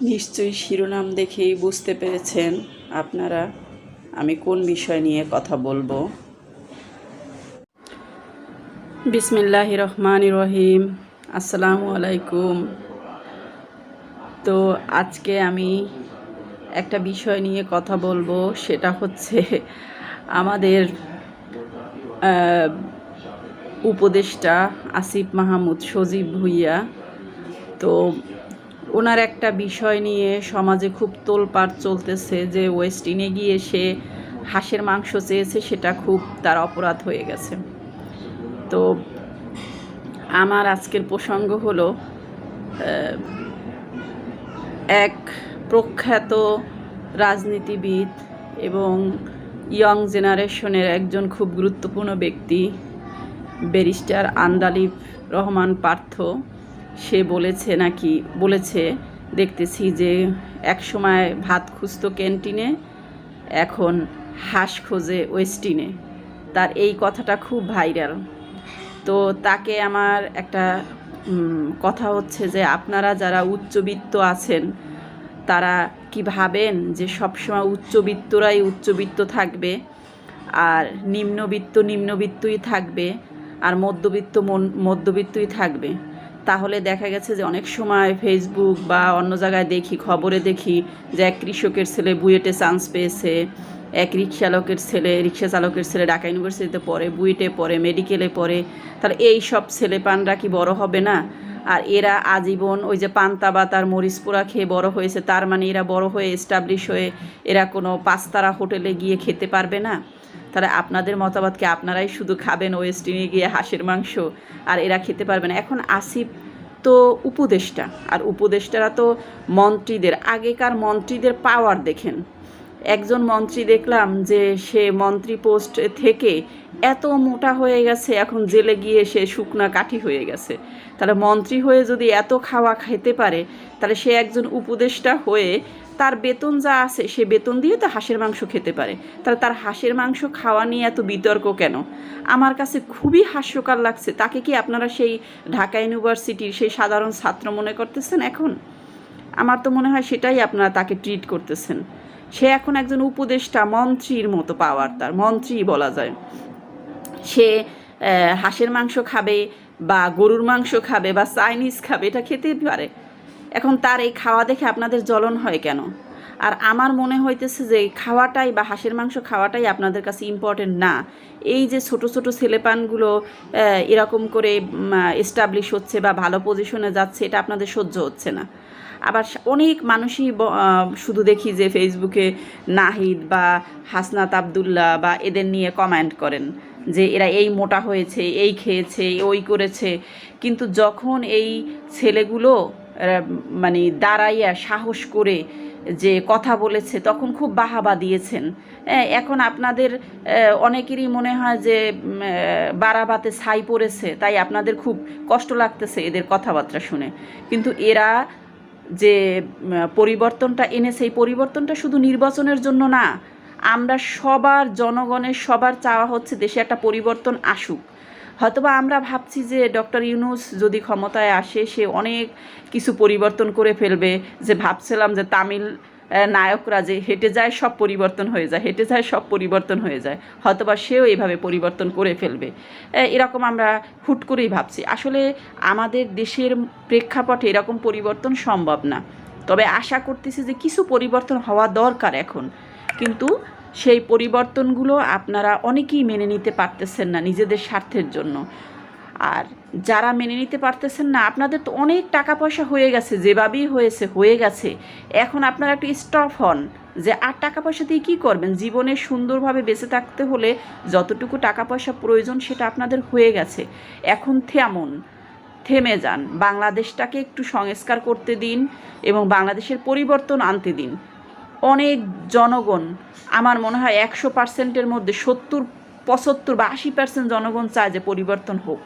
নিশ্চয়ই শিরোনাম দেখেই বুঝতে পেরেছেন আপনারা। আমি কোন বিষয় নিয়ে কথা বলব? বিসমিল্লাহ রহমান রহিম। আসসালামু আলাইকুম। তো আজকে আমি একটা বিষয় নিয়ে কথা বলব, সেটা হচ্ছে আমাদের উপদেষ্টা আসিফ মাহমুদ সজীব ভুইয়া। তো ওনার একটা বিষয় নিয়ে সমাজে খুব তোলপাড় চলতেছে যে ওয়েস্ট ওয়েস্টিনে গিয়ে সে হাঁসের মাংস চেয়েছে, সেটা খুব তার অপরাধ হয়ে গেছে। তো আমার আজকের প্রসঙ্গ হলো এক প্রখ্যাত রাজনীতিবিদ এবং ইয়ং জেনারেশনের একজন খুব গুরুত্বপূর্ণ ব্যক্তি, ব্যারিস্টার আন্দালিব রহমান পার্থ। সে বলেছে নাকি, বলেছে, দেখতেছি যে এক সময় ভাত খুঁজতো ক্যান্টিনে, এখন হাঁস খোঁজে ওয়েস্টিনে। তার এই কথাটা খুব ভাইরাল। তো তাকে আমার একটা কথা হচ্ছে যে আপনারা যারা উচ্চবিত্ত আছেন, তারা কি ভাবেন যে সবসময় উচ্চবিত্তরাই উচ্চবিত্ত থাকবে, আর নিম্নবিত্ত নিম্নবিত্তই থাকবে, আর মধ্যবিত্ত মধ্যবিত্তই থাকবে? তাহলে দেখা গেছে যে অনেক সময় ফেসবুক বা অন্য জায়গায় দেখি, খবরে দেখি যে এক কৃষকের ছেলে বুয়েটে চান্স পেয়েছে, এক রিক্সাচালকের ছেলে রিক্সা চালকের ছেলে ঢাকা ইউনিভার্সিটিতে পড়ে, বুয়েটে পড়ে মেডিকেলে পড়ে। তাহলে এই সব ছেলে পানরা কি বড় হবে না? আর এরা আজীবন ওই যে পান্তা বা তার মরিচ পোড়া খেয়ে বড় হয়েছে, তার মানে এরা বড় হয়ে এস্টাবলিশ হয়ে এরা কোনো পাঁচতারা হোটেলে গিয়ে খেতে পারবে না? তাহলে আপনাদের মতামতকে আপনারাই শুধু খাবেন ওয়েস্টিনে গিয়ে হাঁসের মাংস, আর এরা খেতে পারবে না। এখন আসিফ তো উপদেষ্টা, আর উপদেষ্টারা তো মন্ত্রীদের। আগেকার মন্ত্রীদের পাওয়ার দেখেন। একজন মন্ত্রী দেখলাম যে সে মন্ত্রী পোস্ট থেকে এত মোটা হয়ে গেছে, এখন জেলে গিয়ে সে শুকনা কাঠি হয়ে গেছে। তাহলে মন্ত্রী হয়ে যদি এত খাওয়া খেতে পারে, তাহলে সে একজন উপদেষ্টা হয়ে তার বেতন যা আছে, সে বেতন দিয়ে তো হাঁসের মাংস খেতে পারে। তাহলে তার হাঁসের মাংস খাওয়া নিয়ে এত বিতর্ক কেন? আমার কাছে খুবই হাস্যকর লাগছে। তাকে কি আপনারা সেই ঢাকা ইউনিভার্সিটির সেই সাধারণ ছাত্র মনে করতেছেন এখন? আমার তো মনে হয় সেটাই আপনারা তাকে ট্রিট করতেছেন। সে এখন একজন উপদেষ্টা, মন্ত্রীর মতো পাওয়ার তার, মন্ত্রী বলা যায়। সে হাঁসের মাংস খাবে বা গরুর মাংস খাবে বা চাইনিজ খাবে, এটা খেতে পারে। এখন তার এই খাওয়া দেখে আপনাদের জ্বলন হয় কেন? আর আমার মনে হইতেছে যে খাওয়াটাই বা হাঁসের মাংস খাওয়াটাই আপনাদের কাছে ইম্পর্টেন্ট না। এই যে ছোট ছোট ছেলেপানগুলো এরকম করে এস্টাবলিশ হচ্ছে বা ভালো পজিশনে যাচ্ছে, এটা আপনাদের সহ্য হচ্ছে না। আবার অনেক মানুষই শুধু দেখি যে ফেসবুকে নাহিদ বা হাসনাত আবদুল্লাহ বা এদের নিয়ে কমেন্ট করেন যে এরা এই মোটা হয়েছে, এই খেয়েছে, ওই করেছে। কিন্তু যখন এই ছেলেগুলো মানে দাঁড়াইয়া সাহস করে যে কথা বলেছে, তখন খুব বাহাবা দিয়েছেন। এখন আপনাদের অনেকেরই মনে হয় যে বারাবাতে ছাই পড়েছে, তাই আপনাদের খুব কষ্ট লাগতেছে এদের কথাবার্তা শুনে। কিন্তু এরা যে পরিবর্তনটা এনেছে, এই পরিবর্তনটা শুধু নির্বাচনের জন্য না, আমরা সবার জনগণের সবার চাওয়া হচ্ছে দেশে একটা পরিবর্তন আসুক। হয়তোবা আমরা ভাবছি যে ডক্টর ইউনুস যদি ক্ষমতায় আসে, সে অনেক কিছু পরিবর্তন করে ফেলবে। যে ভাবছিলাম যে তামিল নায়করা যে হেঁটে যায়, সব পরিবর্তন হয়ে যায়, হেঁটে যায়, সব পরিবর্তন হয়ে যায়। হয়তোবা সেও এইভাবে পরিবর্তন করে ফেলবে। এরকম আমরা হুট করেই ভাবছি। আসলে আমাদের দেশের প্রেক্ষাপটে এরকম পরিবর্তন সম্ভব না। তবে আশা করতেছি যে কিছু পরিবর্তন হওয়া দরকার এখন। কিন্তু সেই পরিবর্তনগুলো আপনারা অনেকেই মেনে নিতে পারতেছেন না নিজেদের স্বার্থের জন্য। আর যারা মেনে নিতে পারতেছেন না, আপনাদের তো অনেক টাকা পয়সা হয়ে গেছে, যেভাবেই হয়েছে, হয়ে গেছে। এখন আপনারা একটু স্টপ হন যে, আর টাকা পয়সা দিয়ে কী করবেন? জীবনে সুন্দরভাবে বেঁচে থাকতে হলে যতটুকু টাকা পয়সা প্রয়োজন সেটা আপনাদের হয়ে গেছে। এখন থেমন, থেমে যান। বাংলাদেশটাকে একটু সংস্কার করতে দিন এবং বাংলাদেশের পরিবর্তন আনতে দিন। অনেক জনগণ, আমার মনে হয় একশো পার্সেন্টের মধ্যে সত্তর, পঁচাত্তর বা আশি পার্সেন্ট জনগণ চায় যে পরিবর্তন হোক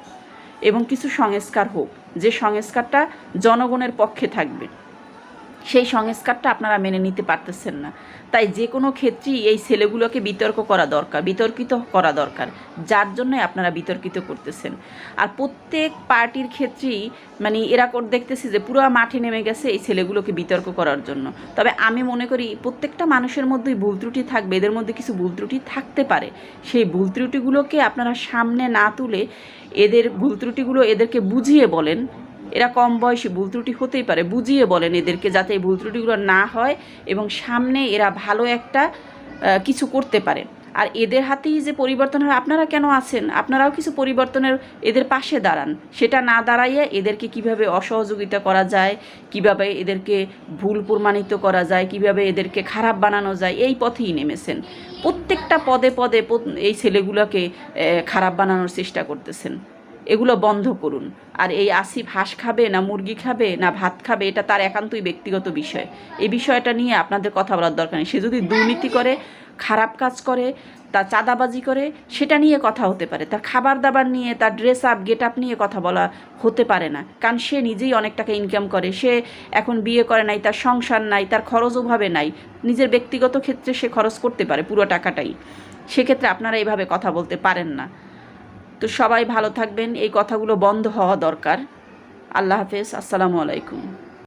এবং কিছু সংস্কার হোক। যে সংস্কারটা জনগণের পক্ষে থাকবে। সেই সংস্কারটা আপনারা মেনে নিতে পারতেছেন না। তাই যে কোনো ক্ষেত্রেই এই ছেলেগুলোকে বিতর্ক করা দরকার, বিতর্কিত করা দরকার, যার জন্য আপনারা বিতর্কিত করতেছেন। আর প্রত্যেক পার্টির ক্ষেত্রেই মানে এরা দেখতেছি যে পুরো মাঠে নেমে গেছে এই ছেলেগুলোকে বিতর্ক করার জন্য। তবে আমি মনে করি প্রত্যেকটা মানুষের মধ্যেই ভুল ত্রুটি থাকবে, এদের মধ্যে কিছু ভুল ত্রুটি থাকতে পারে। সেই ভুল ত্রুটিগুলোকে আপনারা সামনে না তুলে এদের ভুল ত্রুটিগুলো এদেরকে বুঝিয়ে বলেন এরা কম বয়সী, ভুল ত্রুটি হতেই পারে। বুঝিয়ে বলেন এদেরকে যাতে এই ভুল ত্রুটিগুলো না হয় এবং সামনে এরা ভালো একটা কিছু করতে পারে। আর এদের হাতেই যে পরিবর্তন হয়, আপনারা কেন আছেন? আপনারাও কিছু পরিবর্তনের এদের পাশে দাঁড়ান। সেটা না দাঁড়াইয়ে এদেরকে কীভাবে অসহযোগিতা করা যায়, কীভাবে এদেরকে ভুল প্রমাণিত করা যায়, কীভাবে এদেরকে খারাপ বানানো যায়, এই পথেই নেমেছেন। প্রত্যেকটা পদে পদে এই ছেলেগুলোকে খারাপ বানানোর চেষ্টা করতেছেন। এগুলো বন্ধ করুন। আর এই আসিফ হাঁস খাবে না মুরগি খাবে না ভাত খাবে, এটা তার একান্তই ব্যক্তিগত বিষয়। এই বিষয়টা নিয়ে আপনাদের কথা বলার দরকার নেই। সে যদি দুর্নীতি করে, খারাপ কাজ করে তা চাঁদাবাজি করে, সেটা নিয়ে কথা হতে পারে। তার খাবার দাবার নিয়ে, তার ড্রেস আপ গেট আপ নিয়ে কথা বলা হতে পারে না। কারণ সে নিজেই অনেক টাকা ইনকাম করে। সে এখন বিয়ে করে নাই, তার সংসার নাই, তার খরচ ওভাবে নাই। নিজের ব্যক্তিগত ক্ষেত্রে সে খরচ করতে পারে পুরো টাকাটাই। সেক্ষেত্রে আপনারা এইভাবে কথা বলতে পারেন না। তো সবাই ভালো থাকবেন। এই কথাগুলো বন্ধ হওয়া দরকার। আল্লাহ হাফেজ। আসসালামু আলাইকুম।